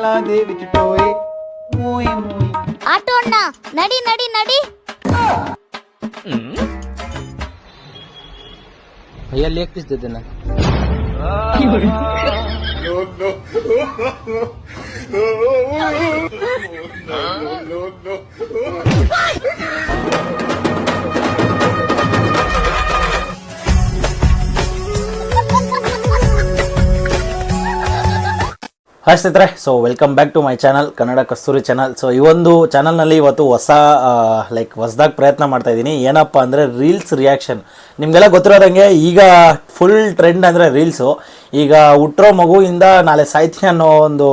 எல்லாம் தேவிச்சுட்டோய் மூய் மூய் ஆட்டோ அண்ணா நடி நடி நடி भैया लेग पीस दे देना no, no, no, no, no, no, no, no, no, no, no, no, no, no, no, no, no, no, no, hi ಸ್ನೇಹಿತರೆ so welcome back to my channel Kannada Kasturi channel so ಈ ಒಂದು ಚಾನಲ್ನಲ್ಲಿ ಇವತ್ತು ಹೊಸ like ಹೊಸದಾಗಿ ಪ್ರಯತ್ನ ಮಾಡ್ತಾ ಇದ್ದೀನಿ. ಏನಪ್ಪ ಅಂದರೆ ರೀಲ್ಸ್ ರಿಯಾಕ್ಷನ್ ನಿಮಗೆಲ್ಲ ಗೊತ್ತಿರೋದಂಗೆ ಈಗ ಫುಲ್ ಟ್ರೆಂಡ್ ಅಂದರೆ ರೀಲ್ಸು ಈಗ ಹುಟ್ಟಿರೋ ಮಗುವಿಂದ ನಾಳೆ ಸಾಹಿತ್ಯ ಅನ್ನೋ ಒಂದು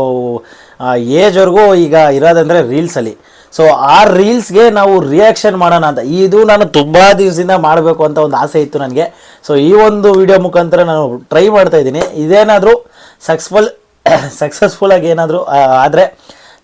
ಏಜ್ವರೆಗೂ ಈಗ ಇರೋದಂದರೆ ರೀಲ್ಸಲ್ಲಿ ಸೊ ಆ ರೀಲ್ಸ್ಗೆ ನಾವು ರಿಯಾಕ್ಷನ್ ಮಾಡೋಣ ಅಂತ. ಇದು ನಾನು ತುಂಬ ದಿವಸದಿಂದ ಮಾಡಬೇಕು ಅಂತ ಒಂದು ಆಸೆ ಇತ್ತು ನನಗೆ. ಸೊ ಈ ಒಂದು ವಿಡಿಯೋ ಮುಖಾಂತರ ನಾನು ಟ್ರೈ ಮಾಡ್ತಾ ಇದ್ದೀನಿ. ಇದೇನಾದರೂ ಸಕ್ಸಸ್ಫುಲ್ ಸಕ್ಸಸ್ಫುಲ್ಲಾಗಿ ಏನಾದರೂ ಆದರೆ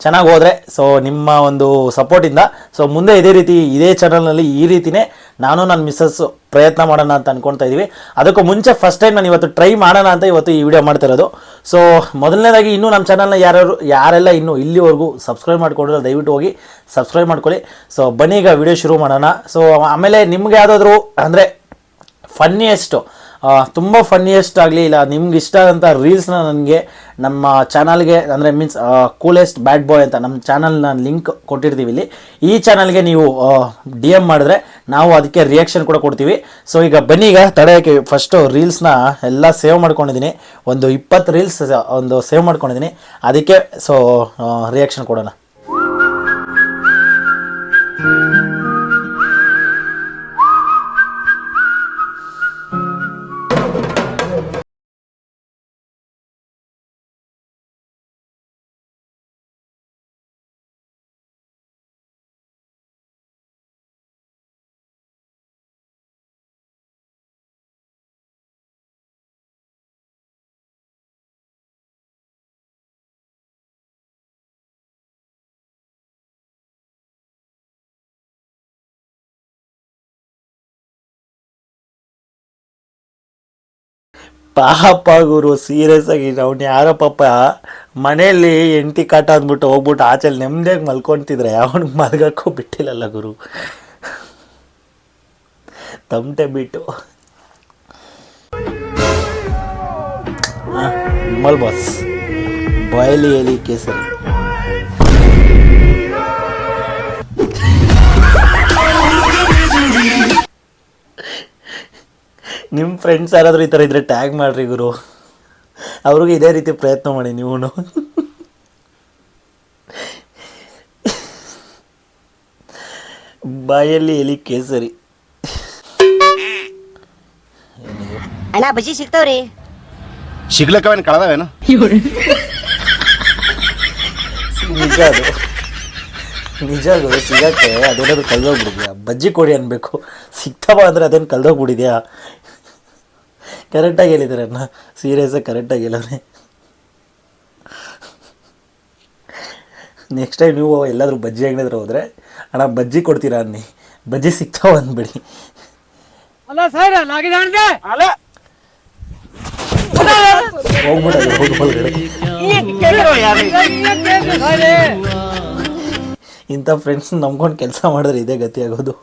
ಚೆನ್ನಾಗಿ ಹೋದರೆ ಸೊ ನಿಮ್ಮ ಒಂದು ಸಪೋರ್ಟಿಂದ ಸೊ ಮುಂದೆ ಇದೇ ರೀತಿ, ಇದೇ ಚಾನಲ್ನಲ್ಲಿ ಈ ರೀತಿಯೇ ನಾನು ನನ್ನ ಮಿಸ್ಸಸ್ಸು ಪ್ರಯತ್ನ ಮಾಡೋಣ ಅಂತ ಅನ್ಕೊಳ್ತಾ ಇದ್ದೀವಿ ಅದಕ್ಕೂ ಮುಂಚೆ ಫಸ್ಟ್ ಟೈಮ್ ನಾನು ಇವತ್ತು ಟ್ರೈ ಮಾಡೋಣ ಅಂತ ಇವತ್ತು ಈ ವಿಡಿಯೋ ಮಾಡ್ತಿರೋದು ಸೊ ಮೊದಲನೇದಾಗಿ ಇನ್ನೂ ನಮ್ಮ ಚಾನಲ್ನ ಯಾರು ಯಾರೆಲ್ಲ ಇನ್ನೂ ಇಲ್ಲಿವರೆಗೂ ಸಬ್ಸ್ಕ್ರೈಬ್ ಮಾಡ್ಕೊಂಡಿರೋ ದಯವಿಟ್ಟು ಹೋಗಿ ಸಬ್ಸ್ಕ್ರೈಬ್ ಮಾಡ್ಕೊಳ್ಳಿ. ಸೊ ಬನ್ನಿ ಈಗ ವಿಡಿಯೋ ಶುರು ಮಾಡೋಣ. ಸೊ ಆಮೇಲೆ ನಿಮ್ಗೆ ಯಾವುದಾದ್ರೂ, ಅಂದರೆ ಫನ್ನಿಯೆಸ್ಟು ತುಂಬ ಫನ್ನಿಯೆಸ್ಟ್ ಆಗಲಿ ಇಲ್ಲ ನಿಮ್ಗೆ ಇಷ್ಟ ಆದಂಥ ರೀಲ್ಸ್ನ ನನಗೆ ನಮ್ಮ ಚಾನಲ್ಗೆ ಅಂದರೆ ಮೀನ್ಸ್ ಕೂಲೆಸ್ಟ್ ಬ್ಯಾಡ್ ಬಾಯ್ ಅಂತ ನಮ್ಮ ಚಾನಲ್ನ ಲಿಂಕ್ ಕೊಟ್ಟಿರ್ತೀವಿ ಇಲ್ಲಿ. ಈ ಚಾನಲ್ಗೆ ನೀವು ಡಿ ಎಂ ಮಾಡಿದ್ರೆ ನಾವು ಅದಕ್ಕೆ ರಿಯಾಕ್ಷನ್ ಕೂಡ ಕೊಡ್ತೀವಿ. ಸೊ ಈಗ ಬನ್ನಿ ಈಗ ತಡೆಯೋಕ್ಕೆ ಫಸ್ಟು ರೀಲ್ಸ್ನ ಎಲ್ಲ ಸೇವ್ ಮಾಡ್ಕೊಂಡಿದ್ದೀನಿ. ಒಂದು ಇಪ್ಪತ್ತು ರೀಲ್ಸ್ ಒಂದು ಸೇವ್ ಮಾಡ್ಕೊಂಡಿದ್ದೀನಿ. ಅದಕ್ಕೆ ಸೊ ರಿಯಾಕ್ಷನ್ ಕೊಡೋಣ. ಪಾಪ ಗುರು ಸೀರಿಯಸ್ ಆಗಿ ಅವ್ನು ಯಾರೋ ಪಾಪ ಮನೆಯಲ್ಲಿ ಎಂಟಿ ಕಾಟ ಅಂದ್ಬಿಟ್ಟು ಹೋಗ್ಬಿಟ್ಟು ಆಚೆಲಿ ನೆಮ್ಮದಿಯಾಗಿ ಮಲ್ಕೊಂತಿದ್ರೆ ಅವ್ನಿಗೆ ಮಲ್ಗಕ್ಕೂ ಬಿಟ್ಟಿಲ್ಲಲ್ಲ ಗುರು. ತಮಟೆ ಬಿಟ್ಟು. ಮಲ್ ಬಾಸ್ ಬಾಯಲಿ ಎಲಿ ಕೇಸರಿ. ನಿಮ್ಮ ಫ್ರೆಂಡ್ಸ್ ಯಾರಾದರೂ ಈ ಥರ ಇದ್ರೆ ಟ್ಯಾಗ್ ಮಾಡ್ರಿ ಗುರು. ಅವ್ರಿಗೂ ಇದೇ ರೀತಿ ಪ್ರಯತ್ನ ಮಾಡಿ ನೀವು ಬಾಯಲ್ಲಿ ಎಲಿ ಕೇಸರಿ. ಅಣ್ಣ ಬಜ್ಜಿ ಸಿಗ್ತಾವ್ರಿ. ಸಿಗ್ಲಕ್ಕವೇನು ಕಳೆದವೇನು? ನಿಜ ಅದು. ನಿಜ ಅದು ಸಿಗತ್ತೆ ಅದೇನಾದ್ರು ಕಳ್ದೋಗ್ಬಿಡಿದ್ಯಾ? ಬಜ್ಜಿ ಕೊಡಿ ಅನ್ಬೇಕು. ಸಿಗ್ತಾವ ಅಂದ್ರೆ ಅದೇನು ಕಳ್ದೋಗ್ಬಿಡಿದ್ಯಾ? ಕರೆಕ್ಟಾಗಿ ಹೇಳಿದ್ದಾರೆ ಅಣ್ಣ. ಸೀರಿಯಸ್ಸಾಗಿ ಕರೆಕ್ಟಾಗಿ ಹೇಳೋರೆ ನೆಕ್ಸ್ಟ್ ಟೈಮ್ ನೀವು ಎಲ್ಲಾದರೂ ಬಜ್ಜಿ ಅಂಗಡಿದ್ರೆ ಹೋದರೆ ಅಣ್ಣ ಬಜ್ಜಿ ಕೊಡ್ತೀರಾ ಅನ್ನಿ. ಬಜ್ಜಿ ಸಿಗ್ತಾವ ಅಂದ್ಬಿಡಿ. ಹೋಗ್ಬಿಡಲ್ಲ ಹೋಗಿ ಇಂಥ ಫ್ರೆಂಡ್ಸ್ ನಂಬ್ಕೊಂಡು ಕೆಲಸ ಮಾಡಿದ್ರೆ ಇದೇ ಗತಿ ಆಗೋದು.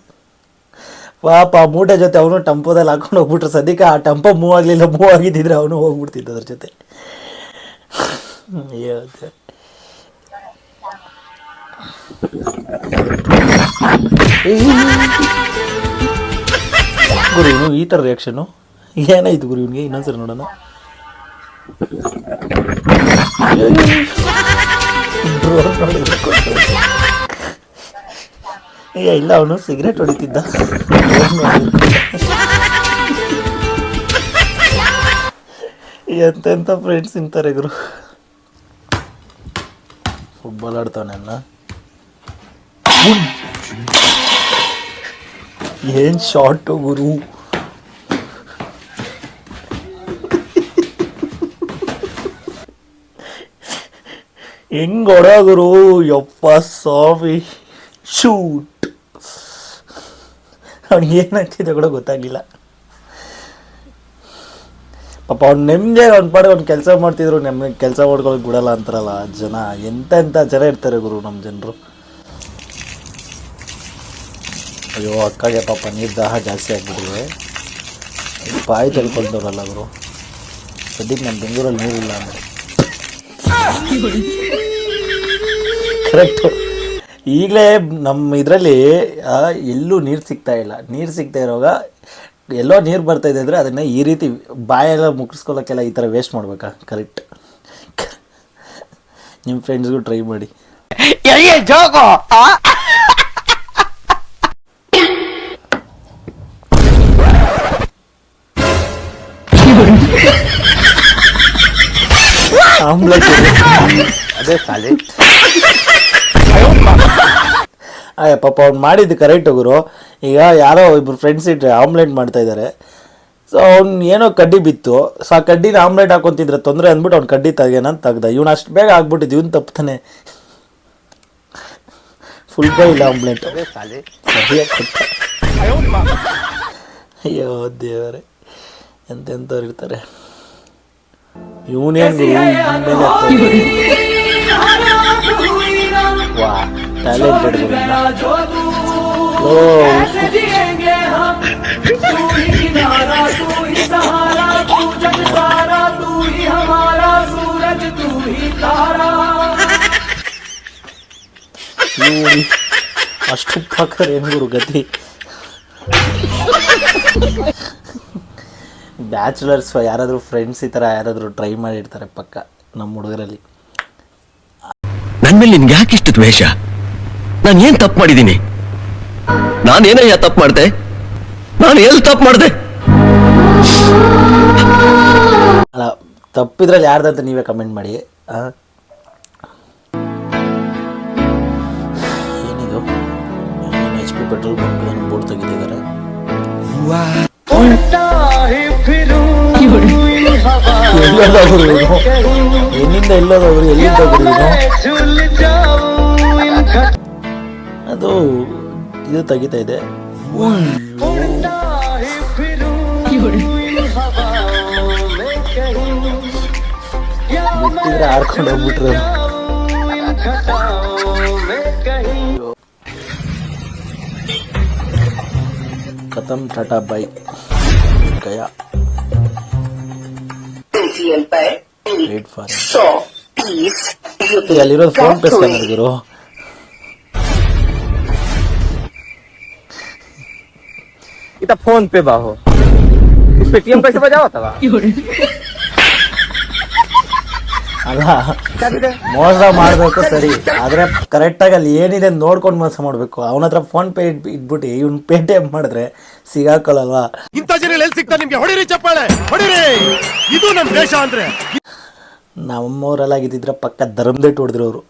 ಪಾಪ ಮೂಟೆ ಜೊತೆ ಅವನು ಟೆಂಪೋದಲ್ಲಿ ಹಾಕೊಂಡು ಹೋಗ್ಬಿಟ್ರು. ಸದ್ಯಕ್ಕೆ ಆ ಟೆಂಪೋ ಮೂವ್ ಆಗಲಿಲ್ಲ ಮೂವ್ ಆಗಿದ್ದಿದ್ರೆ ಅವನು ಹೋಗ್ಬಿಡ್ತಿದ್ದ ಅದ್ರ ಜೊತೆ. ಗುರು, ಇವನು ಈ ಥರ ರಿಯಾಕ್ಷನು ಏನಾಯ್ತು ಗುರು ಇವನಿಗೆ? ಇನ್ನೊಂದ್ಸರಿ ನೋಡೋಣ. ಡ್ರೋನ್ ನೋಡಿದ್ರೆ ಏ ಇಲ್ಲ, ಅವನು ಸಿಗರೇಟ್ ಹೊಡಿತಿದ್ದ. ಎಂತೆಂಥ ಫ್ರೆಂಡ್ಸ್ ಇಂತಾರೆ ಗುರು. ಫುಟ್ಬಾಲ್ ಅನ್ನ ಏನ್ ಶಾರ್ಟ್ ಗುರು? ಹೆಂಗ್ ಗುರು? ಯಪ್ಪ ಸಾವಿ ಶೂಟ್ ಅವ್ನಿಗೆ ಏನಾಗ್ತಿದೆ ಕೂಡ ಗೊತ್ತಾಗಲಿಲ್ಲ. ಪಾಪ ಅವ್ನು ನೆಮ್ಮದಿ ಅವ್ನ ಪಾಡಿಗೆ ಅವ್ನು ಕೆಲಸ ಮಾಡ್ತಿದ್ರು ನೆಮ್ಮದಿ ಕೆಲಸ ಮಾಡ್ಕೊಳಕ್ಕೆ ಬಿಡಲ್ಲ ಅಂತಾರಲ್ಲ ಜನ. ಎಂತ ಎಂಥ ಜನ ಇರ್ತಾರೆ ಗುರು ನಮ್ಮ ಜನರು. ಅಯ್ಯೋ ಅಕ್ಕಗೆ ಪಾಪ ನೀರು ದಾಹ ಜಾಸ್ತಿ ಆಗ್ಬಿಟ್ಟಿದೆ. ಬಾಯಿ ತೆಳ್ಕೊಂಡವ್ರಲ್ಲ ಗುರು. ಸದ್ಯಕ್ಕೆ ನಮ್ಮ ಬೆಂಗಳೂರಲ್ಲಿ ನೀರಿಲ್ಲ ಅಂದರೆ. ಕರೆಕ್ಟು ಈಗಲೇ ನಮ್ಮ ಇದರಲ್ಲಿ ಎಲ್ಲೂ ನೀರು ಸಿಗ್ತಾ ಇಲ್ಲ. ನೀರು ಸಿಗ್ತಾ ಇರೋವಾಗ ಎಲ್ಲೋ ನೀರು ಬರ್ತಾ ಇದೆ ಅಂದರೆ ಅದನ್ನು ಈ ರೀತಿ ಬಾಯೆಲ್ಲ ಮುಗಿಸ್ಕೊಳ್ಳೋಕ್ಕೆಲ್ಲ ಈ ಥರ ವೇಸ್ಟ್ ಮಾಡ್ಬೇಕಾ? ಕರೆಕ್ಟ್ ನಿಮ್ಮ ಫ್ರೆಂಡ್ಸ್ಗೂ ಟ್ರೈ ಮಾಡಿ. ಅದೇ ಅಯ್ಯ. ಪಾಪ ಅವ್ನು ಮಾಡಿದ್ದು ಕರೆಕ್ಟ್ ಗುರು. ಈಗ ಯಾರೋ ಇಬ್ಬರು ಫ್ರೆಂಡ್ಸ್ ಇಟ್ಟರೆ ಆಮ್ಲೆಟ್ ಮಾಡ್ತಾ ಇದ್ದಾರೆ ಸೊ ಅವ್ನು ಏನೋ ಕಡ್ಡಿ ಬಿತ್ತು. ಸೊ ಆ ಕಡ್ಡಿನ ಆಮ್ಲೆಟ್ ಹಾಕೊತಿದ್ರೆ ತೊಂದರೆ ಅಂದ್ಬಿಟ್ಟು ಅವ್ನು ಕಡ್ಡಿ ತೆಗ್ಯಾನ ಅಂತ ತೆಗ್ದ. ಇವ್ನು ಅಷ್ಟು ಬೇಗ ಆಗ್ಬಿಟ್ಟಿದ್ದು ಇವ್ನು ತಪ್ತಾನೆ ಫುಲ್ ಇಲ್ಲ ಆಮ್ಲೆಟ್ ಅಯ್ಯೋ ದೇವರೇ. ಎಂತೆಂಥವ್ರು ಇರ್ತಾರೆ. ಇವನೇನು ಟ್ಯಾಲೆಂಟೆಡ್ ಓ ಅಷ್ಟು ಪಾಕರ್ ಏನು ಗತಿ ಬ್ಯಾಚುಲರ್ಸ್ ಯಾರಾದರೂ ಫ್ರೆಂಡ್ಸ್ ಈ ಥರ ಯಾರಾದರೂ ಟ್ರೈ ಮಾಡಿರ್ತಾರೆ ಪಕ್ಕ ನಮ್ಮ ಹುಡುಗರಲ್ಲಿ. ನನ್ ಮೇಲೆ ನಿನ್ಗೆ ಯಾಕೆ ಇಷ್ಟು ದ್ವೇಷ? ನಾನು ಏನ್ ತಪ್ಪು ಮಾಡಿದ್ದೀನಿ? ನಾನೇನಯ್ಯ ತಪ್ಪು ಮಾಡ್ದೆ? ನಾನು ಎಲ್ಲಿ ತಪ್ಪು ಮಾಡ್ದೆ? ಅಲ್ಲ ತಪ್ಪಿದ್ರಲ್ಲಿ ಯಾರ್ದಂತ ನೀವೇ ಕಮೆಂಟ್ ಮಾಡಿ ಆ? ಏನಿದು? ಏನು H P petrol bunk board ತೆಗಿತಿದ್ದಾರೆ ಎಲ್ಲೋದವ್ರು ಇವ್ನು? ಎಲ್ಲಿಂದ ಎಲ್ಲದವರು ಎಲ್ಲಿಂದ ಅದು ಇದು ತೆಗಿತಾ ಇದೆ ಬಿಟ್ಟಿದ್ರೆ ಹಾರ್ಕೊಂಡು ಹೋಗ್ಬಿಟ್ರು एल बाय फ़ोन प्रेस करना फ़ोन पे बाहो। पेटीएम कैसे बजाओ था ಅಲ್ಲ. ಮೋಸ ಮಾಡಬೇಕು ಸರಿ. ಆದ್ರೆ ಕರೆಕ್ಟಾಗಿ ಅಲ್ಲಿ ಏನಿದೆ ನೋಡ್ಕೊಂಡು ಮೋಸ ಮಾಡಬೇಕು. ಅವನ ಹತ್ರ ಫೋನ್ ಪೇ ಇಟ್ಬಿಟ್ಟು ಇವ್ನು ಪೇಟಿಎಂ ಮಾಡಿದ್ರೆ ಸಿಗಾಕೊಳ್ಳಲ್ವಾ ಇಂಥ ಜನ ಎಲ್ಲಿ ಸಿಗ್ತಾರೆ ನಿಮ್ಗೆ? ಹೊಡಿರಿ ಚಪ್ಪಾಳೆ ಹೊಡಿರಿ. ಇದು ನಮ್ಮ ದೇಶ ಅಂದ್ರೆ. ನಮ್ಮೂರಲ್ಲಾಗಿದ್ದಿದ್ರೆ ಪಕ್ಕ ಧರ್ಮದೇಟ್ ಹೊಡೆದ್ರು ಅವರು.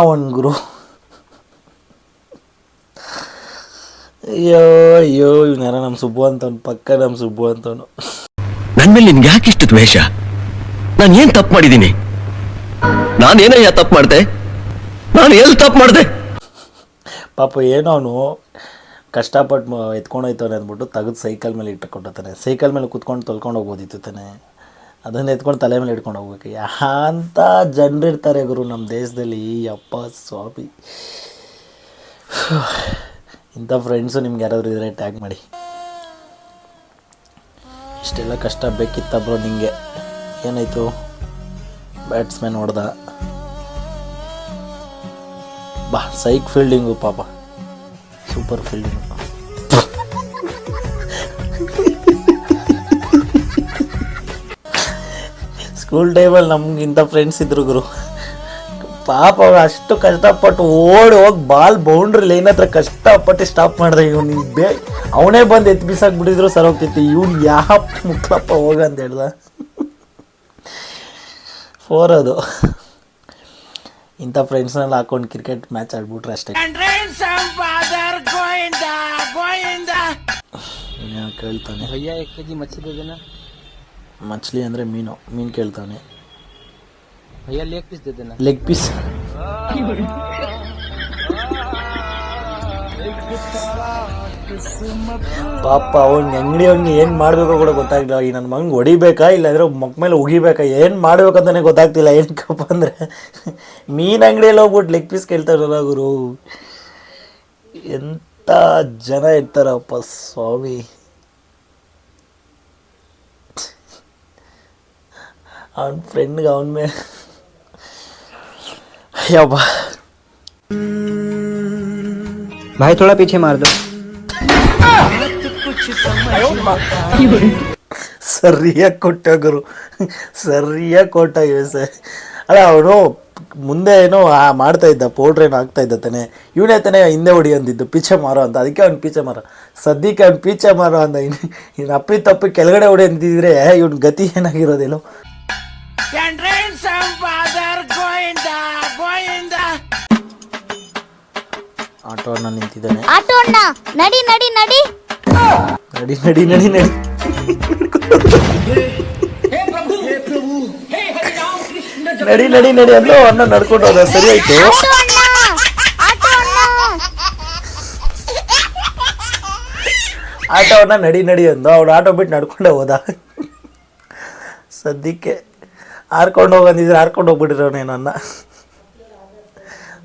ಅವನ್ ಗುರು. ಅಯ್ಯೋ ಅಯ್ಯೋ ಇವ್ನಾರ ನಮ್ಮ ಸುಬ್ಬು ಅಂತವನು ಪಕ್ಕ ನಮ್ಮ ಸುಬ್ಬು ಅಂತವನು. ನನ್ ಮೇಲೆ ನಿನ್ಗೆ ಯಾಕೆ ಇಷ್ಟು ದ್ವೇಷ? ನಾನು ಏನ್ ತಪ್ಪು ಮಾಡಿದ್ದೀನಿ? ನಾನೇನಯ್ಯ ತಪ್ಪು ಮಾಡ್ದೆ? ನಾನು ಎಲ್ಲಿ ತಪ್ಪು ಮಾಡಿದೆ? ಪಾಪ ಏನೋ ಅವನು ಕಷ್ಟಪಟ್ಟು ಎತ್ಕೊಂಡು ಹೋಯ್ತವನೆ ಅಂದ್ಬಿಟ್ಟು ತೆಗೆದು ಸೈಕಲ್ ಮೇಲೆ ಇಟ್ಟುಕೊಂಡೋತಾನೆ ಸೈಕಲ್ ಮೇಲೆ ಕುತ್ಕೊಂಡು ತೊಳ್ಕೊಂಡು ಹೋಗ್ಬೋದಿತ್ತು ತಾನೆ. ಅದನ್ನು ಎತ್ಕೊಂಡು ತಲೆ ಮೇಲೆ ಇಟ್ಕೊಂಡು ಹೋಗ್ಬೇಕು. ಯಾಂತ ಜನರಿರ್ತಾರೆ ಗುರು ನಮ್ಮ ದೇಶದಲ್ಲಿ. ಅಪ್ಪ ಸ್ವಾಮಿ. ಇಂಥ ಫ್ರೆಂಡ್ಸು ನಿಮ್ಗೆ ಯಾರಾದರೂ ಇದ್ರೆ ಟ್ಯಾಗ್ ಮಾಡಿ. ಇಷ್ಟೆಲ್ಲ ಕಷ್ಟ ಬೇಕಿತ್ತ ಬ್ರೋ ನಿಂಗೆ? ಏನಾಯಿತು? ಬ್ಯಾಟ್ಸ್ಮನ್ ಹೊಡೆದ. ಬಾ ಸೈಕ್ ಫೀಲ್ಡಿಂಗು ಪಾಪ. ಸೂಪರ್ ಫೀಲ್ಡಿಂಗು ಸ್ಕೂಲ್ ಟೈಮಲ್ಲಿ ನಮ್ಗೆ ಇಂಥ ಫ್ರೆಂಡ್ಸ್ ಇದ್ರು ಗುರು. ಪಾಪ ಅವ್ನು ಅಷ್ಟು ಕಷ್ಟಪಟ್ಟು ಓಡಿ ಹೋಗಿ ಬಾಲ್ ಬೌಂಡ್ರಿ ಲೈನ್ ಹತ್ರ ಕಷ್ಟಪಟ್ಟು ಸ್ಟಾಪ್ ಮಾಡಿದೆ. ಇವನು ಬೇ ಅವನೇ ಬಂದು ಎತ್ ಬಿಸಾಕ್ಬಿಟ್ಟಿದ್ರು ಸರ್ ಹೋಗ್ತಿತ್ತು. ಇವ್ನು ಯಾಪ್ ಮುಕ್ಲಪ್ಪ ಹೋಗ ಅಂತ ಹೇಳ್ದ. ಫೋರ್ ಅದು. ಇಂಥ ಫ್ರೆಂಡ್ಸ್ನೆಲ್ಲ ಹಾಕೊಂಡು ಕ್ರಿಕೆಟ್ ಮ್ಯಾಚ್ ಆಡ್ಬಿಟ್ರೆ ಅಷ್ಟೇ. ಕೇಳ್ತಾನೆ? ಮಚ್ಲಿ ಅಂದರೆ ಮೀನು ಮೀನು ಕೇಳ್ತಾನೆ भैया लेग पीस दे देना ಲೆಗ್ ಪೀಸ್ ಪಾಪ ಅವ್ನ ಅಂಗಡಿ ಅವ್ನಿಗೆ ಏನು ಮಾಡಬೇಕು ಕೂಡ ಗೊತ್ತಾಗಿಲ್ಲ ಈ ನನ್ನ ಮಗಂಗೆ ಹೊಡಿಬೇಕಾ ಇಲ್ಲಾಂದ್ರೆ ಮಕ್ ಮೇಲೆ ಉಗಿಬೇಕಾ ಏನು ಮಾಡ್ಬೇಕಂತಾನೆ ಗೊತ್ತಾಗ್ತಿಲ್ಲ ಏನಕ್ಕಪ್ಪ ಅಂದರೆ ಮೀನು ಅಂಗಡಿಯಲ್ಲಿ ಹೋಗ್ಬಿಟ್ಟು ಲೆಗ್ ಪೀಸ್ ಕೇಳ್ತಾರಲ್ಲ ಗುರು ಎಂಥ ಜನ ಇರ್ತಾರಪ್ಪ ಸ್ವಾಮಿ ಅವನ ಫ್ರೆಂಡ್ಗೆ ಅವನ ಮೇಲೆ. ಯಬ್ಬ ಭಾಯ್ ಥೋಡಾ ಪೀಛೆ ಮಾರ್ದು. ಸರಿಯಾಗಿ ಕೊಟ್ಟ ಗುರು. ಸರಿಯಾಗಿ ಕೊಟ್ಟ ಸರ್. ಅಲ್ಲ ಅವನು ಮುಂದೆ ಏನೋ ಮಾಡ್ತಾ ಇದ್ದ ಪೌಡ್ರ್ ಏನು ಆಗ್ತಾ ಇದ್ದ ತಾನೆ. ಇವನೇ ತಾನೇ ಹಿಂದೆ ಹೊಡಿ ಅಂದಿದ್ದು ಪೀಚೆ ಮಾರೋ ಅಂತ. ಅದಕ್ಕೆ ಅವ್ನು ಪೀಚೆ ಮಾರೋ. ಸದ್ಯಕ್ಕೆ ಅವ್ನು ಪೀಚೆ ಮಾರೋ ಅಂತ. ಇನ್ನು ಅಪ್ಪಿ ತಪ್ಪಿ ಕೆಳಗಡೆ ಹೊಡಿ ಅಂದಿದ್ರೆ ಇವ್ನ ಗತಿ ಏನಾಗಿರೋದಿಲ್ಲ. ಏನಾಗಿರೋದೇನೋ ಆಟೋ ಅಣ್ಣ ನಿಂತಿದ್ದಾನೆ ಆಟೋ ಅಣ್ಣ ನಡಿ ನಡಿ ನಡಿ ನಡಿ ನಡಿ ನಡಿ ನಡಿ ನಡಿ ನಡಿ ನಡಿ ಅಂದ್ರೆ ಅಣ್ಣ ನಡ್ಕೊಂಡು ಹೋದ. ಸರಿ ಆಯ್ತು. ಆಟೋ ಅಣ್ಣ. ಆಟೋ ಅಣ್ಣ. ಆಟೋ ಅವನ್ನ ನಡಿ ನಡಿ ಅಂದು ಅವ್ನು ಆಟೋ ಬಿಟ್ಟು ನಡ್ಕೊಂಡೆ ಹೋದ. ಸದ್ಯಕ್ಕೆ ಹಾರ್ಕೊಂಡು ಹೋಗಂದಿದ್ರೆ ಹಾರ್ಕೊಂಡು ಹೋಗ್ಬಿಟ್ಟಿರೋನೇ ನನ್ನ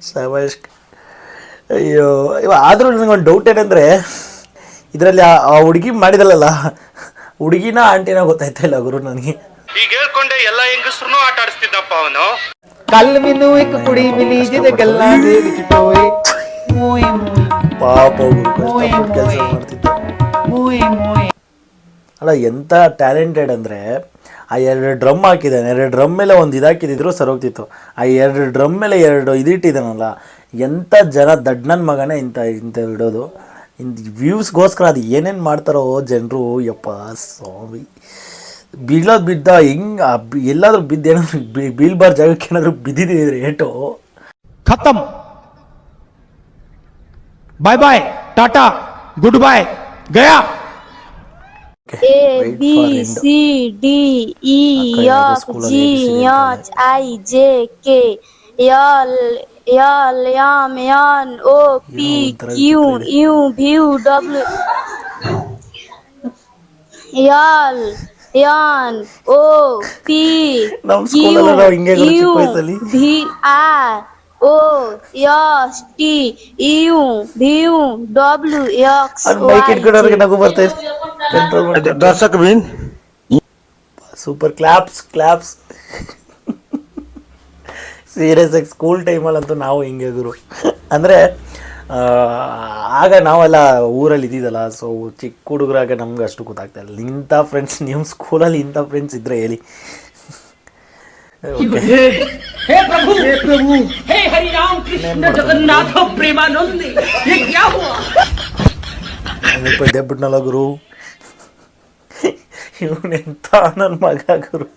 ಶಬಾಷ್ ಅಯ್ಯೋ ಇವ ಆದರೂ ನನಗೊಂದು ಡೌಟ್ ಏನಂದರೆ ಇದರಲ್ಲಿ ಆ ಹುಡುಗಿ ಮಾಡಿದಲ್ಲಲ್ಲ ಹುಡುಗಿನ ಆಂಟಿನ ಗೊತ್ತಾಯ್ತಾ ಇಲ್ಲ ಗುರು ನನಗೆ. ಈಗ ಹೇಳ್ಕೊಂಡೆ ಎಲ್ಲ ಹೆಂಗಸ್ರು ಆಟ ಆಡಿಸ್ತಿದ್ದಪ್ಪ ಅವನು. ಕಲ್ಲು ಮಿನು ಏಕ ಕುಡಿ ಮಿಲಿ ಜಿದ ಗಲ್ಲ ದೇವಿ ಚಿಟೋಯ್ ಮೂಯ್ ಮೂಯ್. ಪಾಪ ಕೆಲಸ ಮಾಡ್ತಿದ್ದ ಮೂಯ್ ಮೂಯ್. ಅಲ್ಲ ಎಂಥ ಟ್ಯಾಲೆಂಟೆಡ್ ಅಂದರೆ ಆ ಎರಡು ಡ್ರಮ್ ಹಾಕಿದ್ದಾನೆ. ಎರಡು ಡ್ರಮ್ ಮೇಲೆ ಒಂದು ಇದಾಕಿದ್ರು ಸರೋಗ್ತಿತ್ತು ಆ ಎರಡು ಡ್ರಮ್ ಮೇಲೆ ಎರಡು ಇದಿಟ್ಟಿದ್ದಾನಲ್ಲ ಎಂಥ ಜನ ದಡ್ಡನ ಮಗನೇ ಇಂಥ ಇಂಥ ಇಡೋದು. ಇಂದು ವ್ಯೂಸ್ಗೋಸ್ಕರ ಅದು ಏನೇನು ಮಾಡ್ತಾರೋ ಜನರು, ಯಪ್ಪ ಸ್ವಾಮಿ. ಬೀಳೋದು ಬಿದ್ದ ಹೆಂಗೆ ಎಲ್ಲಾದರೂ ಬಿದ್ದ ಏನಾದ್ರು ಬೀಳ್ಬಾರ್ದು ಜಾಗಕ್ಕೆ ಏನಾದರೂ ಬಿದ್ದಿದ್ದೀರಿ ಏಟು. ಖತಮ್. Bye bye tata goodbye ಗಯಾ A B C D E F G H I J K L L M N O P Q U V W L N O P Q U V R O S T U V W X Y Z control ಮಾಡಿ ದರ್ಶಕ ಬಿನ್. Super claps claps serious ಆಗಿ school ಟೈಮಲ್ಲಂತೂ ನಾವು ಹಿಂಗೆ ಗುರು? ಅಂದರೆ ಆಗ ನಾವೆಲ್ಲ ಊರಲ್ಲಿ ಇದ್ದಿದ್ದಲ್ಲ ಸೊ ಚಿಕ್ಕ ಹುಡುಗರಾಗ ನಮ್ಗೆ ಅಷ್ಟು ಗೊತ್ತಾಗ್ತಾ ಇಲ್ಲ. ಇಂಥ ಫ್ರೆಂಡ್ಸ್ ನಿಮ್ಮ ಸ್ಕೂಲಲ್ಲಿ ಇಂಥ ಫ್ರೆಂಡ್ಸ್ ಇದ್ದರೆ ಹೇಳಿ. ರೂಪಾಯಿ ಬಿಟ್ನಲ್ಲ ಗುರು? ಇವನೆಂತ ನನ್ನ ಮಗ ಗುರು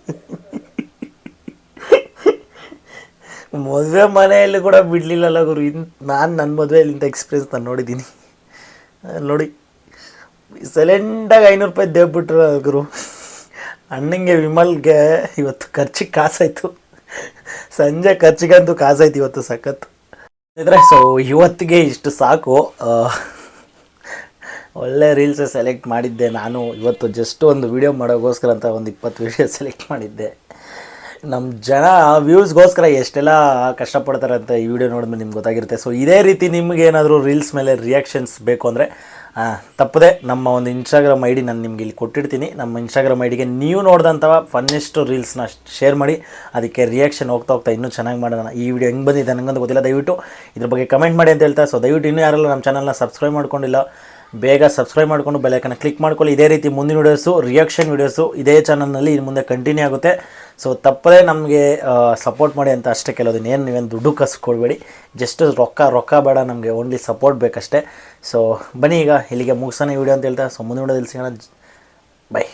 ಮದುವೆ ಮನೆಯಲ್ಲಿ ಕೂಡ ಬಿಡಲಿಲ್ಲಲ್ಲ ಗುರು. ಇನ್ ನಾನು ನನ್ನ ಮದುವೆಯಲ್ಲಿ ಇಂಥ ಎಕ್ಸ್ಪೀರಿಯನ್ಸ್ ನಾನು ನೋಡಿದ್ದೀನಿ. ನೋಡಿ, ಸೆಲೆಂಡಾಗಿ ಐನೂರು ರೂಪಾಯಿ ದೇವ್ಬಿಟ್ರ ಗುರು. ಅಣ್ಣಂಗೆ ವಿಮಲ್ಗೆ ಇವತ್ತು ಖರ್ಚಿಗೆ ಕಾಸಾಯಿತು. ಸಂಜೆ ಖರ್ಚಿಗಂತೂ ಕಾಸಾಯ್ತು ಇವತ್ತು ಸಖತ್ತು ಇದ್ರೆ ಸೊ ಇವತ್ತಿಗೆ ಇಷ್ಟು ಸಾಕು. ಒಳ್ಳೆ ರೀಲ್ಸ್ ಸೆಲೆಕ್ಟ್ ಮಾಡಿದ್ದೆ ನಾನು. ಇವತ್ತು ಜಸ್ಟ್ ಒಂದು ವೀಡಿಯೋ ಮಾಡೋಕ್ಕೋಸ್ಕರ ಅಂತ ಒಂದು ಇಪ್ಪತ್ತು ವಿಡಿಯೋ ಸೆಲೆಕ್ಟ್ ಮಾಡಿದ್ದೆ. ನಮ್ಮ ಜನ ವ್ಯೂಸ್ಗೋಸ್ಕರ ಎಷ್ಟೆಲ್ಲ ಕಷ್ಟಪಡ್ತಾರೆ ಅಂತ ಈ ವಿಡಿಯೋ ನೋಡಿದ್ಮೇಲೆ ನಿಮ್ಗೆ ಗೊತ್ತಾಗಿರುತ್ತೆ. ಸೊ ಇದೇ ರೀತಿ ನಿಮ್ಗೆ ಏನಾದರೂ ರೀಲ್ಸ್ ಮೇಲೆ ರಿಯಾಕ್ಷನ್ಸ್ ಬೇಕು ಅಂದರೆ ತಪ್ಪದೆ ನಮ್ಮ ಒಂದು ಇನ್ಸ್ಟಾಗ್ರಾಮ್ ಐ ಡಿ ನಾನು ನಿಮ್ಗೆ ಇಲ್ಲಿ ಕೊಟ್ಟಿರ್ತೀನಿ ನಮ್ಮ ಇನ್ಸ್ಟಾಗ್ರಾಮ್ ಐ ಡಿಗೆ ನೀವು ನೋಡಿದಂಥ ಫನ್ನೆಸ್ಟು ರೀಲ್ಸ್ನ ಶೇರ್ ಮಾಡಿ. ಅದಕ್ಕೆ ರಿಯಾಕ್ಷನ್ ಹೋಗ್ತಾ ಹೋಗ್ತಾ ಇನ್ನೂ ಚೆನ್ನಾಗಿ ಮಾಡೋಣ. ಈ ವಿಡಿಯೋ ಹೆಂಗೆ ಬಂದಿದೆ ನನಗಂತೂ ಗೊತ್ತಿಲ್ಲ. ದಯವಿಟ್ಟು ಇದ್ರ ಬಗ್ಗೆ ಕಮೆಂಟ್ ಮಾಡಿ ಅಂತ ಹೇಳ್ತಾ. ಸೊ ದಯವಿಟ್ಟು ಇನ್ನೂ ಯಾರಲ್ಲ ನಮ್ಮ ಚಾನಲ್ನ ಸಬ್ಸ್ಕ್ರೈಬ್ ಮಾಡ್ಕೊಂಡಿಲ್ಲ ಬೇಗ ಸಬ್ಸ್ಕ್ರೈಬ್ ಮಾಡಿಕೊಂಡು ಬೆಲೈಕನ್ನು ಕ್ಲಿಕ್ ಮಾಡ್ಕೊಳ್ಳಿ. ಇದೇ ರೀತಿ ಮುಂದಿನ ವೀಡಿಯೋಸು ರಿಯಾಕ್ಷನ್ ವೀಡಿಯೋಸು ಇದೇ ಚಾನಲ್ನಲ್ಲಿ ಇನ್ನು ಮುಂದೆ ಕಂಟಿನ್ಯೂ ಆಗುತ್ತೆ. ಸೊ ತಪ್ಪದೇ ನಮಗೆ ಸಪೋರ್ಟ್ ಮಾಡಿ ಅಂತ ಅಷ್ಟೇ ಕೇಳೋದು. ಏನು, ನೀವೇನು ದುಡ್ಡು ಕಸ್ಕೊಳ್ಬೇಡಿ. ಜಸ್ಟ್ ರೊಕ್ಕ ರೊಕ್ಕ ಬೇಡ, ನಮಗೆ ಓನ್ಲಿ ಸಪೋರ್ಟ್ ಬೇಕಷ್ಟೇ. ಸೊ ಬನ್ನಿ ಈಗ ಇಲ್ಲಿಗೆ ಮುಗಿಸೋಣ ವಿಡಿಯೋ ಅಂತ ಹೇಳ್ತಾ. ಸೊ ಮುಂದಿನ ವಿಡಿಯೋದಲ್ಲಿ ಸಿಗೋಣ. ಬೈ